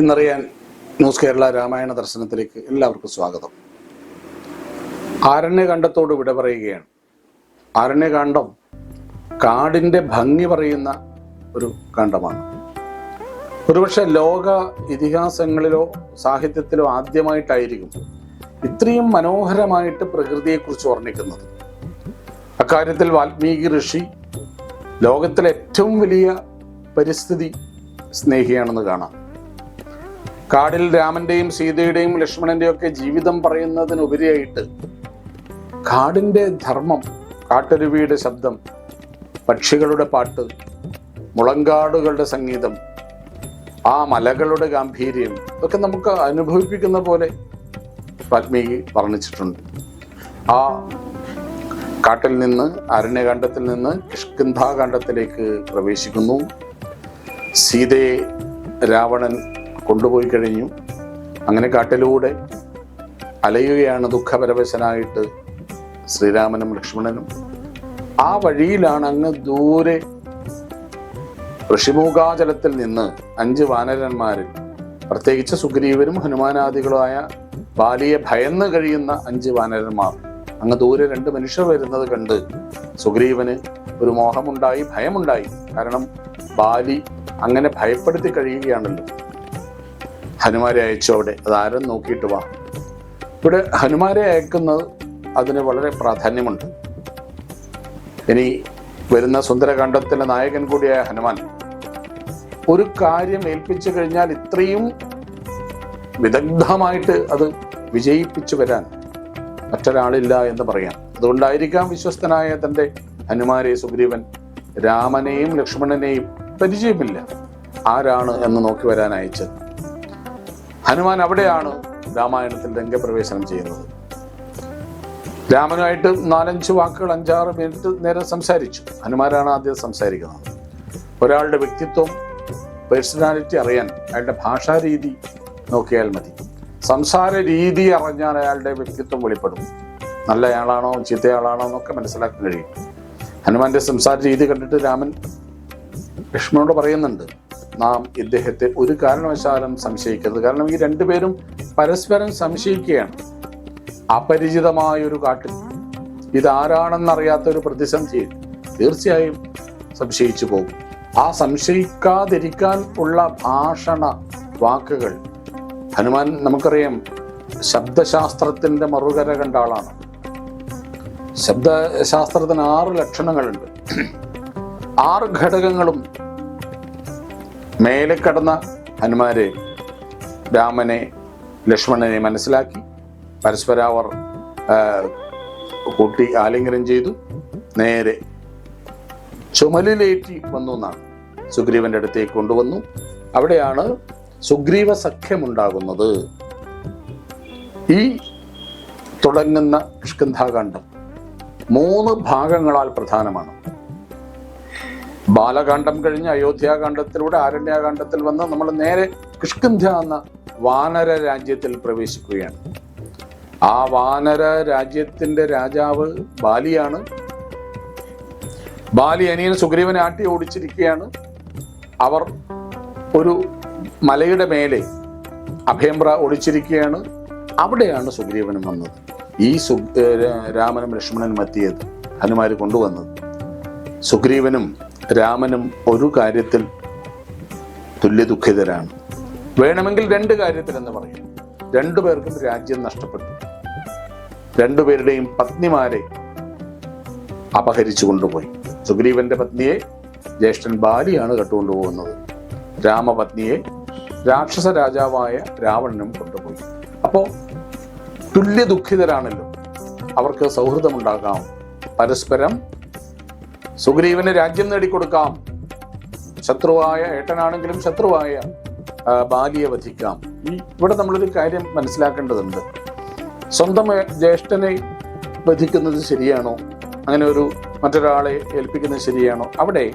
ഇന്നറിയാൻ news Kerala Ramayana ദർശനത്തിലേക്ക് എല്ലാവർക്കും സ്വാഗതം. ആരണ്യകാന്ഡത്തോട് വിട പറയുകയാണ്. ആരണ്യകാന്ഡം കാടിന്റെ ഭംഗി പറയുന്ന ഒരു കാണ്ഡമാണ്. ഒരുപക്ഷെ ലോക ഇതിഹാസങ്ങളിലോ സാഹിത്യത്തിലോ ആദ്യമായിട്ടായിരിക്കും ഇത്രയും മനോഹരമായിട്ട് പ്രകൃതിയെക്കുറിച്ച് വർണിക്കുന്നത്. അക്കാര്യത്തിൽ വാൽമീകി ഋഷി ലോകത്തിലെ ഏറ്റവും വലിയ പരിസ്ഥിതി സ്നേഹിയാണെന്ന് കാണാം. കാടിൽ രാമന്റെയും സീതയുടെയും ലക്ഷ്മണന്റെയും ഒക്കെ ജീവിതം പറയുന്നതിനുപരിയായിട്ട് കാടിന്റെ ധർമ്മം കാട്ടരുവിയുടെ ശബ്ദം പക്ഷികളുടെ പാട്ട് മുളങ്കാടുകളുടെ സംഗീതം ആ മലകളുടെ ഗാംഭീര്യം ഇതൊക്കെ നമുക്ക് അനുഭവിപ്പിക്കുന്ന പോലെ വാൽമീകി വർണിച്ചിട്ടുണ്ട്. ആ കാട്ടിൽ നിന്ന് അരണ്യകാന്ഡത്തിൽ നിന്ന് കിഷ്കിന്ധാകാന്ഡത്തിലേക്ക് പ്രവേശിക്കുന്നു. സീതയെ രാവണൻ കൊണ്ടുപോയി കഴിഞ്ഞു. അങ്ങനെ കാട്ടിലൂടെ അലയുകയാണ് ദുഃഖപരവശനായിട്ട് ശ്രീരാമനും ലക്ഷ്മണനും. ആ വഴിയിലാണ് അങ്ങ് ദൂരെ ഋഷിമൂകാചലത്തിൽ നിന്ന് അഞ്ച് വാനരന്മാരിൽ പ്രത്യേകിച്ച് സുഗ്രീവനും ഹനുമാനാദികളുമായ ബാലിയെ ഭയന്ന് കഴിയുന്ന അഞ്ച് വാനരന്മാർ. അങ്ങ് ദൂരെ രണ്ട് മനുഷ്യർ വരുന്നത് കണ്ട് സുഗ്രീവന് ഒരു മോഹമുണ്ടായി ഭയമുണ്ടായി. കാരണം ബാലി അങ്ങനെ ഭയപ്പെടുത്തി കഴിയുകയാണല്ലോ. ഹനുമാരെ അയച്ചു അവിടെ. അതാരും നോക്കിയിട്ട് വാ. ഇവിടെ ഹനുമാരെ അയക്കുന്നത് അതിന് വളരെ പ്രാധാന്യമുണ്ട്. ഇനി വരുന്ന സുന്ദരകാന്ഡത്തിലെ നായകൻ കൂടിയായ ഹനുമാൻ ഒരു കാര്യം ഏൽപ്പിച്ചു കഴിഞ്ഞാൽ ഇത്രയും വിദഗ്ധമായിട്ട് അത് വിജയിപ്പിച്ചു വരാൻ മറ്റൊരാളില്ല എന്ന് പറയാം. അതുകൊണ്ടായിരിക്കാം വിശ്വസ്തനായ തന്റെ ഹനുമാരെ സുഗ്രീവൻ രാമനെയും ലക്ഷ്മണനെയും പരിചയമില്ല. ആരാണ് എന്ന് നോക്കി വരാൻ അയച്ചത്? ഹനുമാൻ അവിടെയാണ് രാമായണത്തിൽ രംഗപ്രവേശനം ചെയ്യുന്നത്. രാമനുമായിട്ട് നാലഞ്ച് വാക്കുകൾ അഞ്ചാറ് മിനിറ്റ് നേരം സംസാരിച്ചു. ഹനുമാനാണ് ആദ്യം സംസാരിക്കുന്നത്. ഒരാളുടെ വ്യക്തിത്വം പേഴ്സണാലിറ്റി അറിയാൻ അയാളുടെ ഭാഷാരീതി നോക്കിയാൽ മതി. സംസാര രീതി അറിഞ്ഞാൽ അയാളുടെ വ്യക്തിത്വം വെളിപ്പെടും. നല്ല ആളാണോ ചീത്തയാളാണോ എന്നൊക്കെ മനസ്സിലാക്കാൻ കഴിയും. ഹനുമാന്റെ സംസാര രീതി കണ്ടിട്ട് രാമൻ ലക്ഷ്മണോട് പറയുന്നുണ്ട്. നാം ഇദ്ദേഹത്തെ ഒരു കാരണവശാലും സംശയിക്കരുത്. കാരണം ഈ രണ്ടുപേരും പരസ്പരം സംശയിക്കുകയാണ്. അപരിചിതമായ ഒരു കാട്ടിൽ. ഇതാരാണെന്നറിയാത്ത ഒരു പ്രതിസന്ധിയിൽ തീർച്ചയായും സംശയിച്ചു പോകും. ആ സംശയിക്കാതിരിക്കാൻ ഉള്ള ഭാഷണ വാക്കുകൾ. ഹനുമാൻ നമുക്കറിയാം ശബ്ദശാസ്ത്രത്തിന്റെ മറുകര കണ്ട ആളാണ്. ശബ്ദശാസ്ത്രത്തിന് ആറ് ലക്ഷണങ്ങളുണ്ട്. ആറ് ഘടകങ്ങളും മേലെ കടന്ന ഹനുമാരെ രാമനെ ലക്ഷ്മണനെ മനസ്സിലാക്കി പരസ്പരം അവർ കൂട്ടി ആലിംഗനം ചെയ്തു. നേരെ ചുമലിലേറ്റി വന്നു എന്നാണ്. സുഗ്രീവന്റെ അടുത്തേക്ക് കൊണ്ടുവന്നു. അവിടെയാണ് സുഗ്രീവ സഖ്യമുണ്ടാകുന്നത്. ഈ തുടങ്ങുന്ന കിഷ്കിന്ധാകാന്ഡം മൂന്ന് ഭാഗങ്ങളാൽ പ്രധാനമാണ്. ബാലകാന്ഡം കഴിഞ്ഞ് അയോധ്യാകാന്ഡത്തിലൂടെ ആരണ്യാകാന്ഡത്തിൽ വന്ന് നമ്മൾ നേരെ കിഷ്കിന്ധ എന്ന വാനര രാജ്യത്തിൽ പ്രവേശിക്കുകയാണ്. ആ വാനര രാജ്യത്തിന്റെ രാജാവ് ബാലിയാണ്. ബാലി അനിയൻ സുഗ്രീവനെ ആട്ടി ഓടിച്ചിരിക്കുകയാണ്. അവർ ഒരു മലയുടെ മേലെ അഭയംബ്ര ഒളിച്ചിരിക്കുകയാണ്. അവിടെയാണ് സുഗ്രീവനും വന്നത്. ഈ സു രാമനും ലക്ഷ്മണനും എത്തിയത് ഹനുമാര് കൊണ്ടുവന്നത്. സുഗ്രീവനും രാമനും ഒരു കാര്യത്തിൽ തുല്യ ദുഃഖിതരാണ് വേണമെങ്കിൽ രണ്ട് കാര്യത്തിൽ എന്ന് പറയും. രണ്ടു പേർക്കും രാജ്യം നഷ്ടപ്പെട്ടു. രണ്ടുപേരുടെയും പത്നിമാരെ അപഹരിച്ചു കൊണ്ടുപോയി. സുഗ്രീവന്റെ പത്നിയെ ജ്യേഷ്ഠൻ ബാലിയാണ് കട്ടുകൊണ്ടുപോകുന്നത്. രാമപത്നിയെ രാക്ഷസ രാജാവായ രാവണനും കൊണ്ടുപോയി. അപ്പോ തുല്യ ദുഃഖിതരാണല്ലോ അവർക്ക് സൗഹൃദമുണ്ടാകാം. പരസ്പരം സുഗ്രീവന് രാജ്യം നേടിക്കൊടുക്കാം. ശത്രുവായ ഏട്ടനാണെങ്കിലും ശത്രുവായ ബാലിയെ വധിക്കാം. ഇവിടെ നമ്മളൊരു കാര്യം മനസ്സിലാക്കേണ്ടതുണ്ട്. സ്വന്തം ജ്യേഷ്ഠനെ വധിക്കുന്നത് ശരിയാണോ? അങ്ങനെ ഒരു മറ്റൊരാളെ ഏൽപ്പിക്കുന്നത് ശരിയാണോ? അവിടെ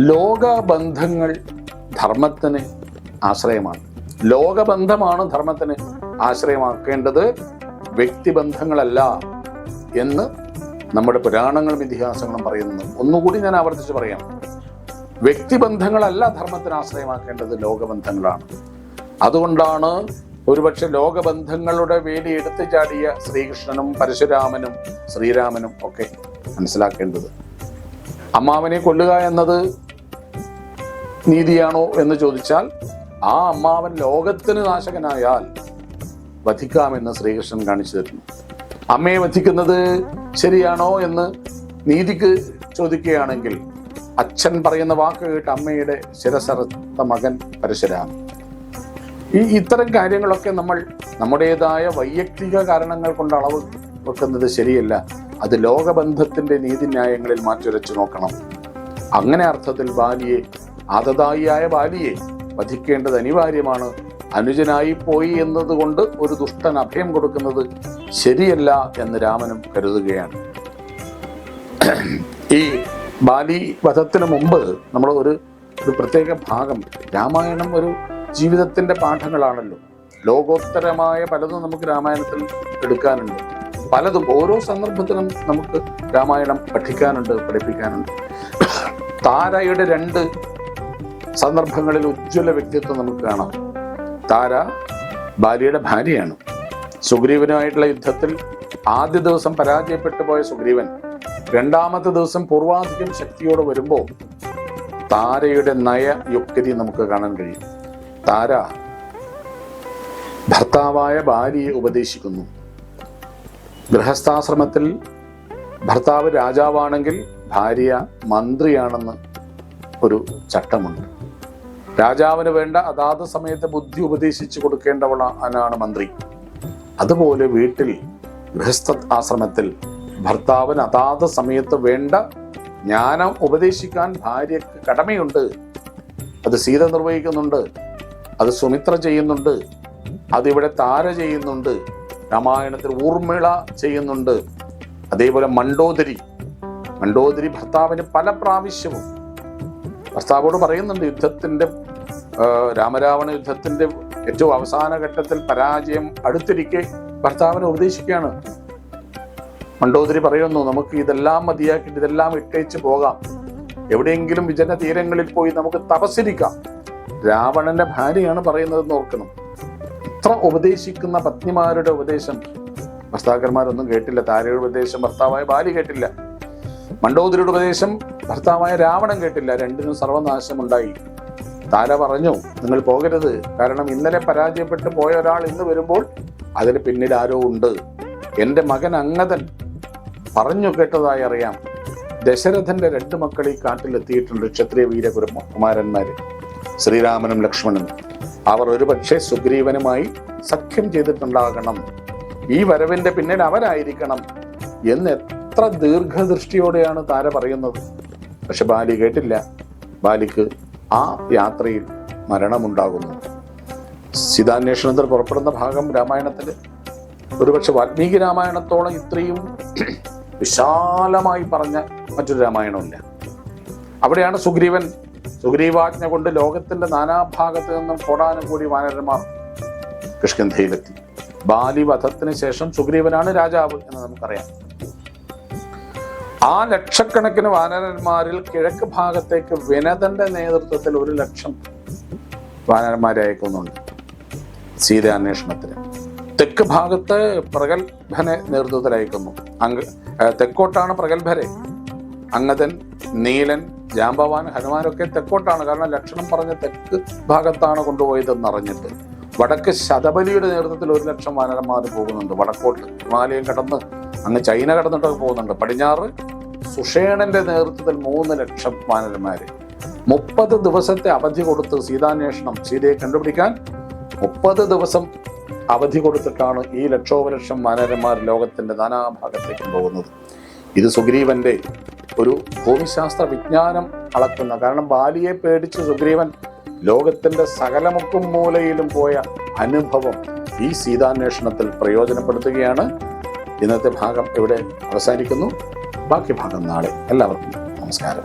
ലോകബന്ധങ്ങൾ ധർമ്മത്തിന് ആശ്രയമാണ്. ലോകബന്ധമാണ് ധർമ്മത്തിന് ആശ്രയമാക്കേണ്ടത് വ്യക്തിബന്ധങ്ങളല്ല എന്ന് നമ്മുടെ പുരാണങ്ങളും ഇതിഹാസങ്ങളും പറയുന്നു ഒന്നുകൂടി ഞാൻ ആവർത്തിച്ച് പറയാം. വ്യക്തിബന്ധങ്ങളല്ല ധർമ്മത്തിന് ആശ്രയമാക്കേണ്ടത് ലോകബന്ധങ്ങളാണ്. അതുകൊണ്ടാണ് ഒരുപക്ഷെ ലോകബന്ധങ്ങളുടെ വേലി എടുത്തു ചാടിയ ശ്രീകൃഷ്ണനും പരശുരാമനും ശ്രീരാമനും ഒക്കെ മനസ്സിലാക്കേണ്ടത്. അമ്മാവനെ കൊല്ലുക എന്നത് നീതിയാണോ എന്ന് ചോദിച്ചാൽ ആ അമ്മാവൻ ലോകത്തിന് നാശകനായാൽ വധിക്കാമെന്ന് ശ്രീകൃഷ്ണൻ കാണിച്ചു തരുന്നു. അമ്മയെ വധിക്കുന്നത് ശരിയാണോ എന്ന് നീതിക്ക് ചോദിക്കുകയാണെങ്കിൽ അച്ഛൻ പറയുന്ന വാക്ക് കേട്ട് അമ്മയുടെ ശിരസറുത്ത മകൻ പരശുരാമൻ ഈ ഇത്തരം കാര്യങ്ങളൊക്കെ നമ്മൾ നമ്മുടേതായ വൈയക്തിക കാരണങ്ങൾ കൊണ്ട് അളവ് വെക്കുന്നത് ശരിയല്ല. അത് ലോകബന്ധത്തിന്റെ നീതിന്യായങ്ങളിൽ മാറ്റുരച്ചു നോക്കണം. അങ്ങനെ അർത്ഥത്തിൽ ബാലിയെ ആദതായിയായ ബാലിയെ വധിക്കേണ്ടത് അനിവാര്യമാണ്. അനുജനായി പോയി എന്നതുകൊണ്ട് ഒരു ദുഷ്ടൻ അഭയം കൊടുക്കുന്നത് ശരിയല്ല എന്ന് രാമനും കരുതുകയാണ്. ഈ ബാലി വധത്തിന് മുമ്പ് നമ്മൾ ഒരു ഒരു പ്രത്യേക ഭാഗം രാമായണം ഒരു ജീവിതത്തിന്റെ പാഠങ്ങളാണല്ലോ. ലോകോത്തരമായ പലതും നമുക്ക് രാമായണത്തിൽ എടുക്കാനുണ്ട്. പലതും ഓരോ സന്ദർഭത്തിലും നമുക്ക് രാമായണം പഠിക്കാനുണ്ട് പഠിപ്പിക്കാനുണ്ട്. താരയുടെ രണ്ട് സന്ദർഭങ്ങളിൽ ഉജ്ജ്വല വ്യക്തിത്വം നമുക്ക് കാണാം. താര ബാലിയുടെ ഭാര്യയാണ്. സുഗ്രീവനുമായിട്ടുള്ള യുദ്ധത്തിൽ ആദ്യ ദിവസം പരാജയപ്പെട്ടു പോയ സുഗ്രീവൻ രണ്ടാമത്തെ ദിവസം പൂർവാധികം ശക്തിയോട് വരുമ്പോൾ താരയുടെ നയയുക്തി നമുക്ക് കാണാൻ കഴിയും. താര ഭർത്താവായ ഭാര്യയെ ഉപദേശിക്കുന്നു. ഗൃഹസ്ഥാശ്രമത്തിൽ ഭർത്താവ് രാജാവാണെങ്കിൽ ഭാര്യ മന്ത്രിയാണെന്ന് ഒരു ചട്ടമുണ്ട്. രാജാവിന് വേണ്ട അതാത് സമയത്ത് ബുദ്ധി ഉപദേശിച്ചു കൊടുക്കേണ്ടവളാണ് മന്ത്രി. അതുപോലെ വീട്ടിൽ ഗൃഹസ്ഥ ആശ്രമത്തിൽ ഭർത്താവിന് അതാത് സമയത്ത് വേണ്ട ജ്ഞാനം ഉപദേശിക്കാൻ ഭാര്യക്ക് കടമയുണ്ട്. അത് സീത നിർവഹിക്കുന്നുണ്ട്. അത് സുമിത്ര ചെയ്യുന്നുണ്ട്. അതിവിടെ താര ചെയ്യുന്നുണ്ട്. രാമായണത്തിൽ ഊർമിള ചെയ്യുന്നുണ്ട്. അതേപോലെ മണ്ടോദരി. മണ്ടോദരി ഭർത്താവിന് പല പ്രാവശ്യവും ഭർത്താവോട് പറയുന്നുണ്ട് യുദ്ധത്തിന്റെ രാമരാവണ യുദ്ധത്തിന്റെ ഏറ്റവും അവസാന ഘട്ടത്തിൽ പരാജയം അടുത്തിരിക്കെ ഭർത്താവിനെ ഉപദേശിക്കുകയാണ്. മണ്ടോദരി പറയുന്നു നമുക്ക് ഇതെല്ലാം മതിയാക്കിയിട്ട് ഇതെല്ലാം ഇട്ടേച്ച് പോകാം. എവിടെയെങ്കിലും വിജന തീരങ്ങളിൽ പോയി നമുക്ക് തപസ്സിരിക്കാം. രാവണന്റെ ഭാര്യയാണ് പറയുന്നത് ഓർക്കണം. ഇത്ര ഉപദേശിക്കുന്ന പത്നിമാരുടെ ഉപദേശം. ഭർത്താക്കന്മാരൊന്നും കേട്ടില്ല താരയുടെ ഉപദേശം ഭർത്താവായ ബാലി കേട്ടില്ല. മണ്ടോദരിയുടെ ഉപദേശം ഭർത്താവായ രാവണൻ കേട്ടില്ല. രണ്ടിനും സർവനാശമുണ്ടായി. താര പറഞ്ഞു നിങ്ങൾ പോകരുത്. കാരണം ഇന്നലെ പരാജയപ്പെട്ട് പോയ ഒരാൾ ഇന്ന് വരുമ്പോൾ അതിന് പിന്നിൽ ആരോ ഉണ്ട്. എന്റെ മകൻ അങ്ങതൻ പറഞ്ഞു കേട്ടതായി അറിയാം. ദശരഥന്റെ രണ്ട് മക്കൾ ഈ കാട്ടിലെത്തിയിട്ടുണ്ട് ക്ഷത്രിയ വീരകുര കുമാരന്മാര് ശ്രീരാമനും ലക്ഷ്മണനും. അവർ ഒരുപക്ഷെ സുഗ്രീവനുമായി സഖ്യം ചെയ്തിട്ടുണ്ടാകണം. ഈ വരവിന്റെ പിന്നിൽ അവരായിരിക്കണം. എന്ന് എത്ര ദീർഘദൃഷ്ടിയോടെയാണ് താര പറയുന്നത്. പക്ഷെ ബാലി കേട്ടില്ല. ബാലിക്ക് ആ യാത്രയിൽ മരണമുണ്ടാകുന്നു. സീതാന്വേഷണത്തിൽ പുറപ്പെടുന്ന ഭാഗം രാമായണത്തിൽ ഒരുപക്ഷെ വാൽമീകി രാമായണത്തോളം ഇത്രയും വിശാലമായി പറഞ്ഞ മറ്റൊരു രാമായണമില്ല അവിടെയാണ് സുഗ്രീവൻ സുഗ്രീവാജ്ഞ കൊണ്ട് ലോകത്തിന്റെ നാനാഭാഗത്ത് നിന്നും കോടാനും കൂടി വാനരന്മാർ കൃഷ്ണന്ധയിലെത്തി ബാലിവധത്തിന് ശേഷം സുഗ്രീവനാണ് രാജാവ് എന്ന് നമുക്കറിയാം. ആ ലക്ഷക്കണക്കിന് വാനരന്മാരിൽ കിഴക്ക് ഭാഗത്തേക്ക് വിനതന്റെ നേതൃത്വത്തിൽ ഒരു ലക്ഷം വാനരന്മാരെ അയക്കുന്നുണ്ട് സീത അന്വേഷണത്തിന്. തെക്ക് ഭാഗത്ത് പ്രഗത്ഭനെ നേതൃത്വത്തിൽ അയക്കുന്നു അങ് തെക്കോട്ടാണ് പ്രഗത്ഭരെ. അങ്ങതൻ നീലൻ ജാമ്പവാൻ ഹനുമാനൊക്കെ തെക്കോട്ടാണ്. കാരണം ലക്ഷണം പറഞ്ഞ തെക്ക് ഭാഗത്താണ് കൊണ്ടുപോയതെന്ന് അറിഞ്ഞിട്ട് വടക്ക് ശതബലിയുടെ നേതൃത്വത്തിൽ ഒരു ലക്ഷം വാനരന്മാർ പോകുന്നുണ്ട്. വടക്കോട്ട് ഹിമാലയം കടന്ന് അങ്ങ് ചൈന കടന്നിട്ടൊക്കെ പോകുന്നുണ്ട്. പടിഞ്ഞാറ് സുഷേണന്റെ നേതൃത്വത്തിൽ മൂന്ന് ലക്ഷം വാനരന്മാര് മുപ്പത് ദിവസത്തെ അവധി കൊടുത്ത് സീതാന്വേഷണം സീതയെ കണ്ടുപിടിക്കാൻ മുപ്പത് ദിവസം അവധി കൊടുത്തിട്ടാണ് ഈ ലക്ഷോപലക്ഷം വാനരന്മാർ ലോകത്തിന്റെ നാനാഭാഗത്തേക്കും പോകുന്നത്. ഇത് സുഗ്രീവന്റെ ഒരു ഭൂമിശാസ്ത്ര വിജ്ഞാനം അളക്കുന്ന കാരണം ബാലിയെ പേടിച്ച് സുഗ്രീവൻ ലോകത്തിന്റെ സകലമുക്കും മൂലയിലും പോയ അനുഭവം ഈ സീതാന്വേഷണത്തിൽ പ്രയോജനപ്പെടുത്തുകയാണ്. ഇന്നത്തെ ഭാഗം ഇവിടെ അവസാനിക്കുന്നു. ബാക്കി ഭാഗം നാളെ എല്ലാവർക്കും നമസ്കാരം.